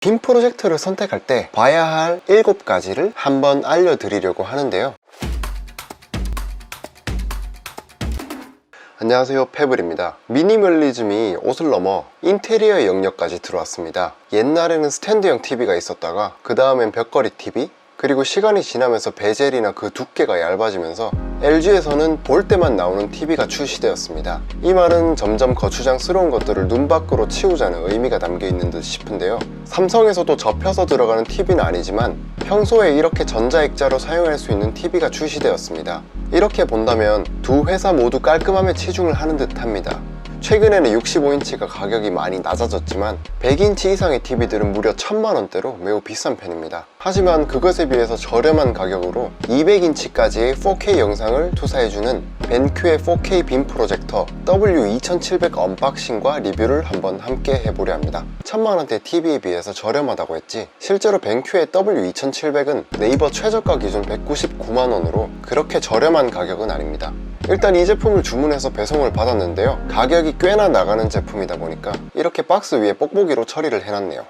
빔 프로젝터를 선택할 때 봐야 할 7가지를 한번 알려드리려고 하는데요. 안녕하세요. 페블입니다. 미니멀리즘이 옷을 넘어 인테리어 영역까지 들어왔습니다. 옛날에는 스탠드형 TV가 있었다가 그 다음엔 벽걸이 TV 그리고 시간이 지나면서 베젤이나 그 두께가 얇아지면서 LG에서는 볼 때만 나오는 TV가 출시되었습니다. 이 말은 점점 거추장스러운 것들을 눈 밖으로 치우자는 의미가 담겨 있는 듯 싶은데요. 삼성에서도 접혀서 들어가는 TV는 아니지만 평소에 이렇게 전자액자로 사용할 수 있는 TV가 출시되었습니다. 이렇게 본다면 두 회사 모두 깔끔함에 치중을 하는 듯 합니다. 최근에는 65인치가 가격이 많이 낮아졌지만 100인치 이상의 TV들은 무려 1000만원대로 매우 비싼 편입니다. 하지만 그것에 비해서 저렴한 가격으로 200인치까지의 4K 영상을 투사해주는 벤큐의 4K 빔 프로젝터 W2700 언박싱과 리뷰를 한번 함께 해보려 합니다. 1000만원대 TV에 비해서 저렴하다고 했지 실제로 벤큐의 W2700은 네이버 최저가 기준 199만원으로 그렇게 저렴한 가격은 아닙니다. 일단 이 제품을 주문해서 배송을 받았는데요. 가격이 꽤나 나가는 제품이다 보니까 이렇게 박스 위에 뽁뽁이로 처리를 해놨네요.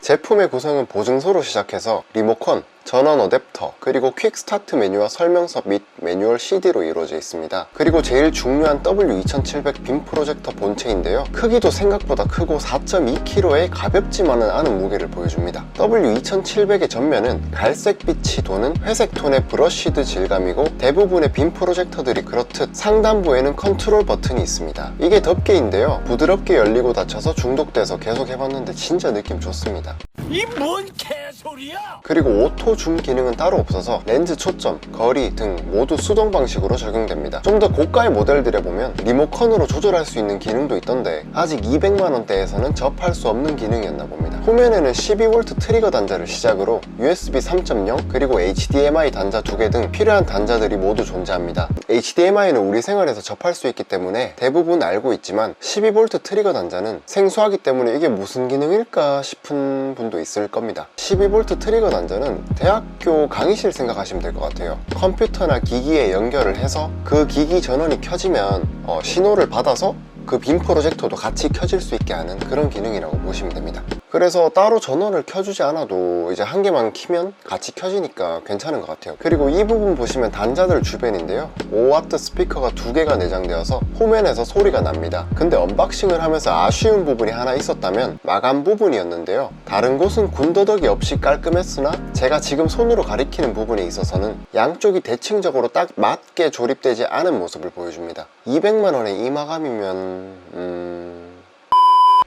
제품의 구성은 보증서로 시작해서 리모컨, 전원 어댑터, 그리고 퀵 스타트 메뉴와 설명서 및 매뉴얼 CD로 이루어져 있습니다. 그리고 제일 중요한 W2700 빔 프로젝터 본체인데요. 크기도 생각보다 크고 4.2kg의 가볍지만은 않은 무게를 보여줍니다. W2700의 전면은 갈색 빛이 도는 회색 톤의 브러쉬드 질감이고 대부분의 빔 프로젝터들이 그렇듯 상단부에는 컨트롤 버튼이 있습니다. 이게 덮개인데요. 부드럽게 열리고 닫혀서 중독돼서 계속 해봤는데 진짜 느낌 좋습니다. 이뭔 개 소리야! 그리고 오토 줌 기능은 따로 없어서 렌즈 초점, 거리 등 모두 수동 방식으로 적용됩니다. 좀 더 고가의 모델들에 보면 리모컨으로 조절할 수 있는 기능도 있던데 아직 200만원대에서는 접할 수 없는 기능이었나 봅니다. 후면에는 12V 트리거 단자를 시작으로 USB 3.0 그리고 HDMI 단자 두 개 등 필요한 단자들이 모두 존재합니다. HDMI는 우리 생활에서 접할 수 있기 때문에 대부분 알고 있지만 12V 트리거 단자는 생소하기 때문에 이게 무슨 기능일까 싶은 분도 있을 겁니다. 12V 트리거 단자는 대학교 강의실 생각하시면 될 것 같아요. 컴퓨터나 기기에 연결을 해서 그 기기 전원이 켜지면 어, 신호를 받아서 그 빔 프로젝터도 같이 켜질 수 있게 하는 그런 기능이라고 보시면 됩니다. 그래서 따로 전원을 켜주지 않아도 이제 한 개만 키면 같이 켜지니까 괜찮은 것 같아요. 그리고 이 부분 보시면 단자들 주변인데요. 5W 스피커가 두 개가 내장되어서 후면에서 소리가 납니다. 근데 언박싱을 하면서 아쉬운 부분이 하나 있었다면 마감 부분이었는데요. 다른 곳은 군더더기 없이 깔끔했으나 제가 지금 손으로 가리키는 부분에 있어서는 양쪽이 대칭적으로 딱 맞게 조립되지 않은 모습을 보여줍니다. 200만원의 이 마감이면 음...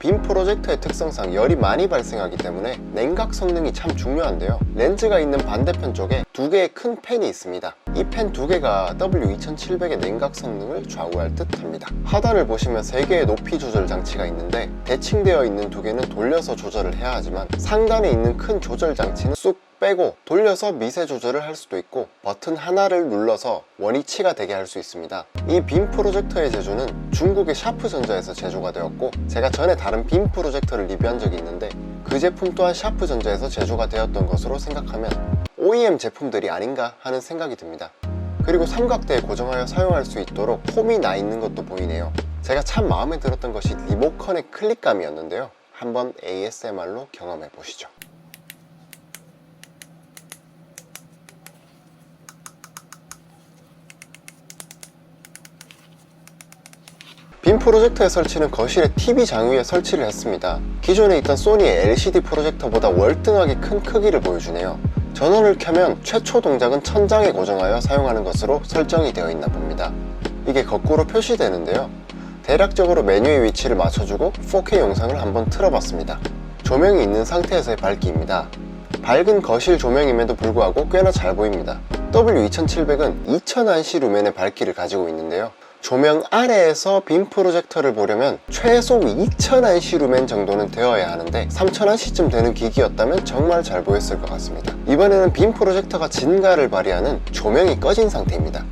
빔 프로젝터의 특성상 열이 많이 발생하기 때문에 냉각 성능이 참 중요한데요. 렌즈가 있는 반대편 쪽에 두 개의 큰 팬이 있습니다. 이 팬 두 개가 W2700의 냉각 성능을 좌우할 듯 합니다. 하단을 보시면 세 개의 높이 조절 장치가 있는데 대칭되어 있는 두 개는 돌려서 조절을 해야 하지만 상단에 있는 큰 조절 장치는 쑥 빼고 돌려서 미세 조절을 할 수도 있고 버튼 하나를 눌러서 원위치가 되게 할 수 있습니다. 이 빔 프로젝터의 제조는 중국의 샤프전자에서 제조가 되었고 제가 전에 다른 빔 프로젝터를 리뷰한 적이 있는데 그 제품 또한 샤프전자에서 제조가 되었던 것으로 생각하면 OEM 제품들이 아닌가 하는 생각이 듭니다. 그리고 삼각대에 고정하여 사용할 수 있도록 홈이 나 있는 것도 보이네요. 제가 참 마음에 들었던 것이 리모컨의 클릭감이었는데요. 한번 ASMR로 경험해 보시죠. 빔 프로젝터의 설치는 거실의 TV 장위에 설치를 했습니다. 기존에 있던 소니의 LCD 프로젝터보다 월등하게 큰 크기를 보여주네요. 전원을 켜면 최초 동작은 천장에 고정하여 사용하는 것으로 설정이 되어 있나 봅니다. 이게 거꾸로 표시되는데요. 대략적으로 메뉴의 위치를 맞춰주고 4K 영상을 한번 틀어봤습니다. 조명이 있는 상태에서의 밝기입니다. 밝은 거실 조명임에도 불구하고 꽤나 잘 보입니다. W2700은 2000안시 루멘의 밝기를 가지고 있는데요. 조명 아래에서 빔 프로젝터를 보려면 최소 2000안시 루멘 정도는 되어야 하는데 3000안시쯤 되는 기기였다면 정말 잘 보였을 것 같습니다. 이번에는 빔 프로젝터가 진가를 발휘하는 조명이 꺼진 상태입니다.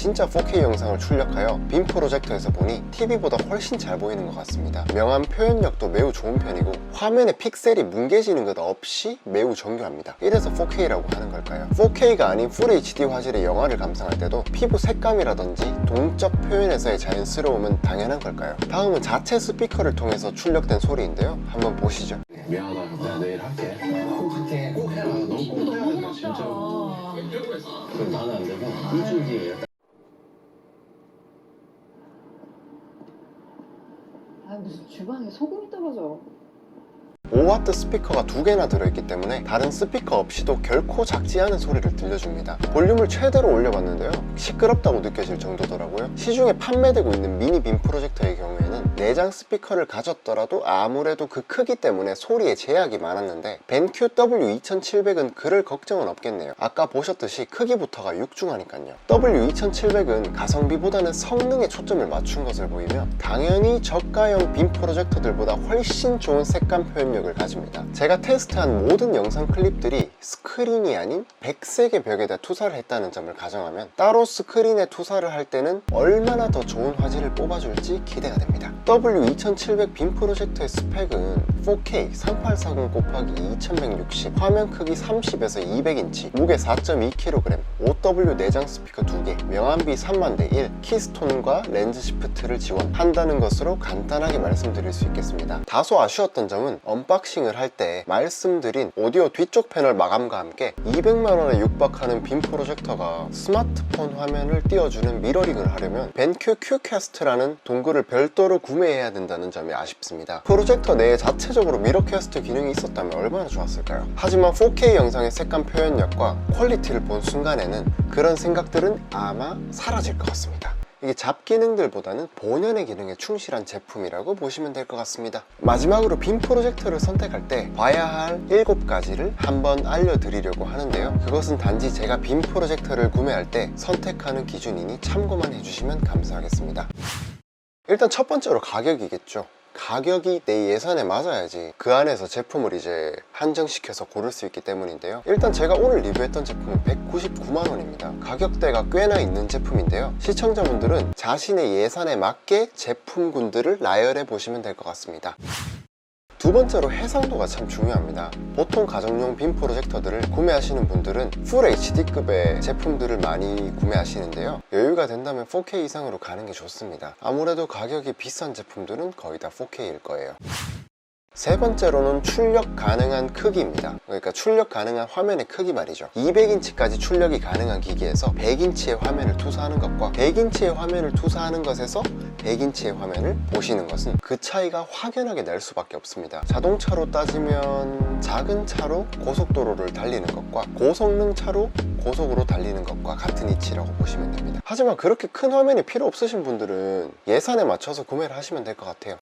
진짜 4K 영상을 출력하여 빔 프로젝터에서 보니 TV보다 훨씬 잘 보이는 것 같습니다. 명암 표현력도 매우 좋은 편이고 화면에 픽셀이 뭉개지는 것 없이 매우 정교합니다. 이래서 4K라고 하는 걸까요? 4K가 아닌 Full HD 화질의 영화를 감상할 때도 피부 색감이라든지 동적 표현에서의 자연스러움은 당연한 걸까요? 다음은 자체 스피커를 통해서 출력된 소리인데요. 한번 보시죠. 미안하다. 내가 내일 할게. 꼭 할게. 꼭 해라. 너꼭 해야 된다. 진짜로. 그럼 나는 안 되고 일주일 뒤에 무슨 주방에 소금이 떨어져. 5W 스피커가 두 개나 들어있기 때문에 다른 스피커 없이도 결코 작지 않은 소리를 들려줍니다. 볼륨을 최대로 올려봤는데요. 시끄럽다고 느껴질 정도더라고요. 시중에 판매되고 있는 미니 빔 프로젝터의 경우에는 내장 스피커를 가졌더라도 아무래도 그 크기 때문에 소리에 제약이 많았는데 벤큐 W2700은 그럴 걱정은 없겠네요. 아까 보셨듯이 크기부터가 육중하니까요. W2700은 가성비보다는 성능에 초점을 맞춘 것을 보이며 당연히 저가형 빔 프로젝터들보다 훨씬 좋은 색감 표현력을 가집니다. 제가 테스트한 모든 영상 클립들이 스크린이 아닌 백색의 벽에다 투사를 했다는 점을 가정하면 따로 스크린에 투사를 할 때는 얼마나 더 좋은 화질을 뽑아줄지 기대가 됩니다. W2700 빔 프로젝터의 스펙은 4K 3840 곱하기 2160 화면 크기 30에서 200인치 무게 4.2kg 5W 내장 스피커 2개 명암비 3만대 1 키스톤과 렌즈 시프트를 지원한다는 것으로 간단하게 말씀드릴 수 있겠습니다 다소 아쉬웠던 점은 언박싱을 할 때 말씀드린 오디오 뒤쪽 패널 마감과 함께 200만원에 육박하는 빔 프로젝터가 스마트폰 화면을 띄워주는 미러링을 하려면 벤큐 큐캐스트라는 동글을 별도로 구매해야 된다는 점이 아쉽습니다 프로젝터 내에 자체적으로 미러캐스트 기능이 있었다면 얼마나 좋았을까요? 하지만 4K 영상의 색감 표현력과 퀄리티를 본 순간에는 그런 생각들은 아마 사라질 것 같습니다 이게 잡 기능들보다는 본연의 기능에 충실한 제품이라고 보시면 될 것 같습니다. 마지막으로 빔 프로젝터를 선택할 때 봐야 할 7가지를 한번 알려드리려고 하는데요. 그것은 단지 제가 빔 프로젝터를 구매할 때 선택하는 기준이니 참고만 해주시면 감사하겠습니다. 일단 첫 번째로 가격이겠죠. 가격이 내 예산에 맞아야지 그 안에서 제품을 이제 한정시켜서 고를 수 있기 때문인데요. 일단 제가 오늘 리뷰했던 제품은 199만원입니다. 가격대가 꽤나 있는 제품인데요. 시청자분들은 자신의 예산에 맞게 제품군들을 나열해 보시면 될 것 같습니다 두 번째로 해상도가 참 중요합니다. 보통 가정용 빔 프로젝터들을 구매하시는 분들은 풀 HD급의 제품들을 많이 구매하시는데요. 여유가 된다면 4K 이상으로 가는 게 좋습니다. 아무래도 가격이 비싼 제품들은 거의 다 4K일 거예요. 세 번째로는 출력 가능한 크기입니다. 그러니까 출력 가능한 화면의 크기 말이죠. 200인치까지 출력이 가능한 기기에서 100인치의 화면을 투사하는 것과 100인치의 화면을 투사하는 것에서 100인치의 화면을 보시는 것은 그 차이가 확연하게 날 수밖에 없습니다. 자동차로 따지면 작은 차로 고속도로를 달리는 것과 고성능 차로 고속으로 달리는 것과 같은 이치라고 보시면 됩니다. 하지만 그렇게 큰 화면이 필요 없으신 분들은 예산에 맞춰서 구매를 하시면 될 것 같아요.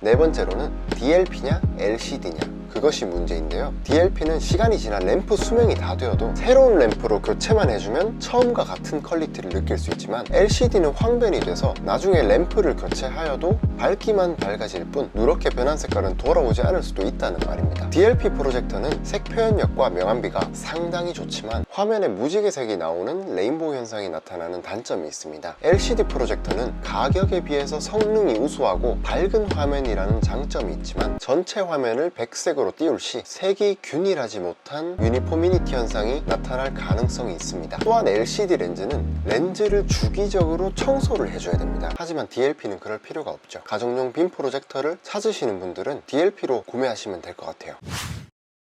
네 번째로는 DLP냐 LCD냐 그것이 문제인데요. DLP는 시간이 지나 램프 수명이 다 되어도 새로운 램프로 교체만 해주면 처음과 같은 퀄리티를 느낄 수 있지만 LCD는 황변이 돼서 나중에 램프를 교체하여도 밝기만 밝아질 뿐 누렇게 변한 색깔은 돌아오지 않을 수도 있다는 말입니다. DLP 프로젝터는 색 표현력과 명암비가 상당히 좋지만 화면에 무지개 색이 나오는 레인보우 현상이 나타나는 단점이 있습니다. LCD 프로젝터는 가격에 비해서 성능이 우수하고 밝은 화면이라는 장점이 있지만 전체 화면을 백색으로 띄울 시 색이 균일하지 못한 유니포미니티 현상이 나타날 가능성이 있습니다. 또한 LCD 렌즈는 렌즈를 주기적으로 청소를 해줘야 됩니다. 하지만 DLP는 그럴 필요가 없죠. 가정용 빔 프로젝터를 찾으시는 분들은 DLP로 구매하시면 될 것 같아요.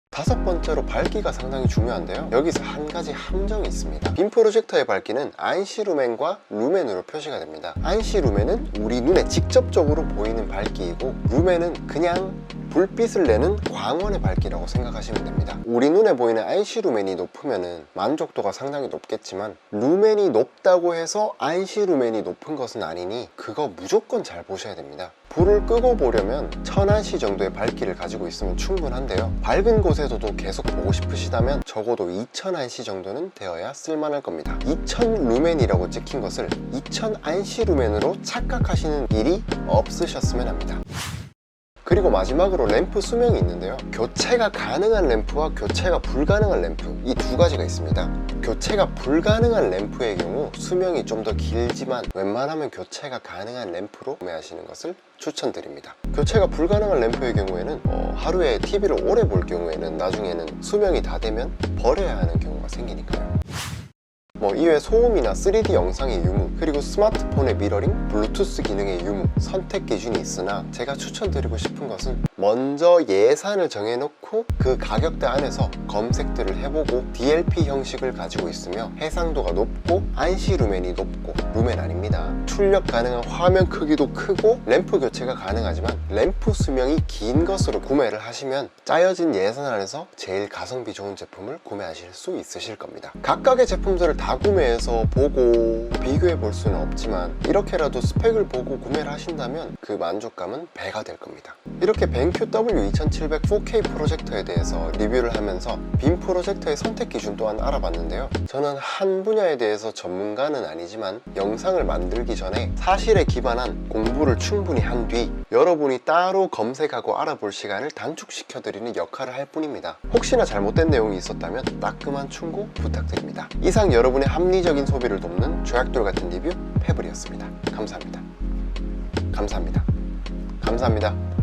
다섯 번째로 밝기가 상당히 중요한데요. 여기서 한 가지 함정이 있습니다. 빔 프로젝터의 밝기는 안시 루멘과 루멘으로 표시가 됩니다. 안시 루멘은 우리 눈에 직접적으로 보이는 밝기이고 루멘은 그냥 불빛을 내는 광원의 밝기라고 생각하시면 됩니다. 우리 눈에 보이는 안시 루멘이 높으면 만족도가 상당히 높겠지만 루멘이 높다고 해서 안시 루멘이 높은 것은 아니니 그거 무조건 잘 보셔야 됩니다. 불을 끄고 보려면 1000안시 정도의 밝기를 가지고 있으면 충분한데요. 밝은 곳에서도 계속 보고 싶으시다면 적어도 2000안시 정도는 되어야 쓸만할 겁니다. 2000 루멘이라고 찍힌 것을 2000안시 루멘으로 착각하시는 일이 없으셨으면 합니다. 그리고 마지막으로 램프 수명이 있는데요. 교체가 가능한 램프와 교체가 불가능한 램프 이 두 가지가 있습니다. 교체가 불가능한 램프의 경우 수명이 좀 더 길지만 웬만하면 교체가 가능한 램프로 구매하시는 것을 추천드립니다. 교체가 불가능한 램프의 경우에는 어, 하루에 TV를 오래 볼 경우에는 나중에는 수명이 다 되면 버려야 하는 경우가 생기니까요. 뭐 이외 소음이나 3D 영상의 유무 그리고 스마트폰의 미러링, 블루투스 기능의 유무 선택 기준이 있으나 제가 추천드리고 싶은 것은 먼저 예산을 정해놓고 그 가격대 안에서 검색들을 해보고 DLP 형식을 가지고 있으며 해상도가 높고 안시 루멘이 높고 루멘 아닙니다. 출력 가능한 화면 크기도 크고 램프 교체가 가능하지만 램프 수명이 긴 것으로 구매를 하시면 짜여진 예산 안에서 제일 가성비 좋은 제품을 구매하실 수 있으실 겁니다. 각각의 제품들을 다 구매해서 보고 비교해 볼 수는 없지만 이렇게라도 스펙을 보고 구매를 하신다면 그 만족감은 배가 될 겁니다. 이렇게 벤큐 W2700 4K 프로젝터에 대해서 리뷰를 하면서 빔 프로젝터의 선택 기준 또한 알아봤는데요. 저는 한 분야에 대해서 전문가는 아니지만 영상을 만들기 전에 사실에 기반한 공부를 충분히 한 뒤 여러분이 따로 검색하고 알아볼 시간을 단축시켜 드리는 역할을 할 뿐입니다. 혹시나 잘못된 내용이 있었다면 따끔한 충고 부탁드립니다. 이상 여러분의 합리적인 소비를 돕는 조 약돌 같은 리뷰 페블이었습니다. 감사합니다. 감사합니다. 감사합니다